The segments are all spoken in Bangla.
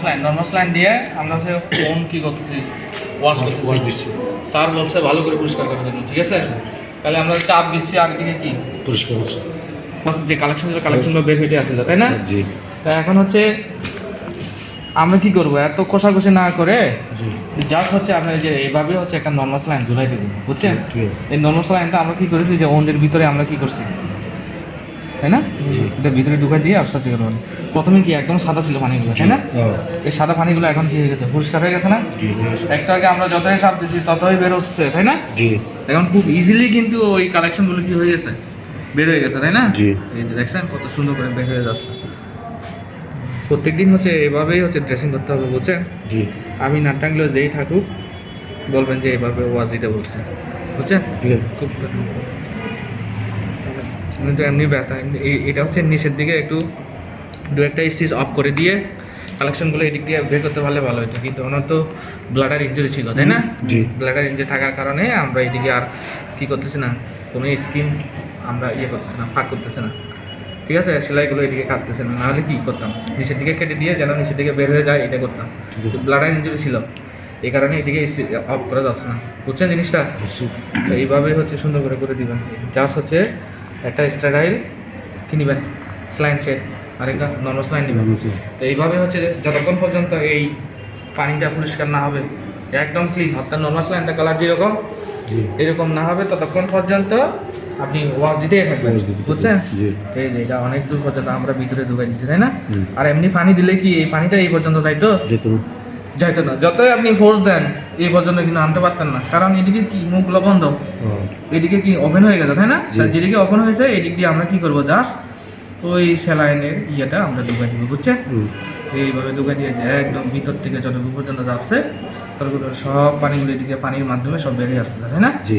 স্লাইন নর্মাল স্লাইন দিয়ে আমরা হচ্ছে ফোন কি করতেছি? ওয়াশ করতেছি। স্যার বলছে ভালো করে পরিষ্কার করার জন্য ঠিক আছে? তাহলে আমরা চাপ দিচ্ছি আর দিকে কি? পরিষ্কার হচ্ছে যে কালেকশন কালেকশনগুলো বের হয়ে আসছিল তাই না? জি। তা এখন হচ্ছে আমরা কি করব? এত কষাকষি না করে জাস্ট হচ্ছে আপনার যে এইভাবে হচ্ছে একটা নর্মাল লাইন ঝুলাই দেবো বুঝছেন? এই নর্মাল লাইনটা আমরা কি করেছি যে ওনের ভিতরে আমরা কি করছি? তাই না। এটা ভিতরে ঢুকাই দিয়ে আস্তে আস্তে করবেন প্রথমে কি একদম সাদা ছিল পানিগুলো তাই না? এই সাদা পানিগুলো এখন কি হয়ে গেছে? পরিষ্কার হয়ে গেছে না। একটু আগে আমরা যতই সাপ দিচ্ছি ততই বের হচ্ছে তাই না? এখন খুব ইজিলি কিন্তু ওই কালেকশনগুলো কি হয়ে গেছে? বের হয়ে গেছে তাই না? দেখছেন কত সুন্দর করে বের হয়ে যাচ্ছে। প্রত্যেকদিন হচ্ছে এভাবেই হচ্ছে ড্রেসিং করতে হবে বুঝছেন? জি। আমি না টাঙলেও যেই থাকুক বলবেন যে এভাবে ওয়াজ দিতে বলছে বুঝছেন? খুব কিন্তু এমনি ব্যথা এমনি- এই- এটা হচ্ছে নিচের দিকে একটু দু একটা স্টিচ অফ করে দিয়ে কালেকশনগুলো এদিক দিয়ে বের করতে পারলে ভালো হতো। কিন্তু ওনার তো ব্লাডার ইঞ্জুরি ছিল তাই না? জি। ব্লাডার ইঞ্জুরি থাকার কারণে আমরা এদিকে আর কি করতেছি না কোনো স্কিন আমরা ইয়ে করতেছি না ফাঁক করতেছি না। ঠিক আছে? সেলাইগুলো এদিকে কাটতেছে না নাহলে কী করতাম? নিচের দিকে কেটে দিয়ে যেন নিচের দিকে বের হয়ে যায় এটা করতাম। ব্লাডার ইঞ্জুরি ছিল। এই কারণে এদিকে অফ করা যাচ্ছে না। বুঝছেন জিনিসটা? এইভাবে হচ্ছে সুন্দর করে করে দিবেন। জাস্ট হচ্ছে একটা স্ট্যাডাইল কি নেবেন? স্লাইন সেট আর একটা নর্মাল স্লাইন নেবেন। তো এইভাবে হচ্ছে যতক্ষণ পর্যন্ত এই পানিটা পরিষ্কার না হবে একদম ক্লিন অর্থাৎ নর্মাল স্লাইনটা কালার যেরকম এরকম না হবে ততক্ষণ পর্যন্ত আপনি ওয়াশ দিতেই থাকবেন। বুঝছেন? এই যে এটা অনেক দূর পর্যন্ত আমরা ভিতরে ঢুকাই দিচ্ছি তাই না? আর এমনি পানি দিলে কি এই পানিটা এই পর্যন্ত যাইতো যেত যাইতো না। যতই আপনি ফোর্স দেন এই পর্যন্ত কিন্তু আনতে পারতেন না। কারণ এদিকে কি মুখগুলো বন্ধ। এদিকে কি ওপেন হয়ে গেছে তাই না? যেদিকে ওপেন হয়েছে এদিক দিয়ে আমরা কি করব জাস্ট ওই স্যালাইনের ইয়েটা আমরা ঢুকাই দিব বুঝছে এইভাবে ঢুকাই দিয়ে যে একদম ভিতর থেকে যতটুকু পর্যন্ত যাচ্ছে ততটুকু সব পানিগুলো এদিকে পানির মাধ্যমে সব বেরিয়ে আসছে তাই না? জি।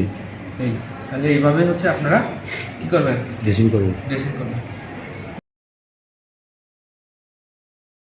এই তাহলে এইভাবে হচ্ছে আপনারা কি করবেন? ড্রেসিং করব। ড্রেসিং করবেন।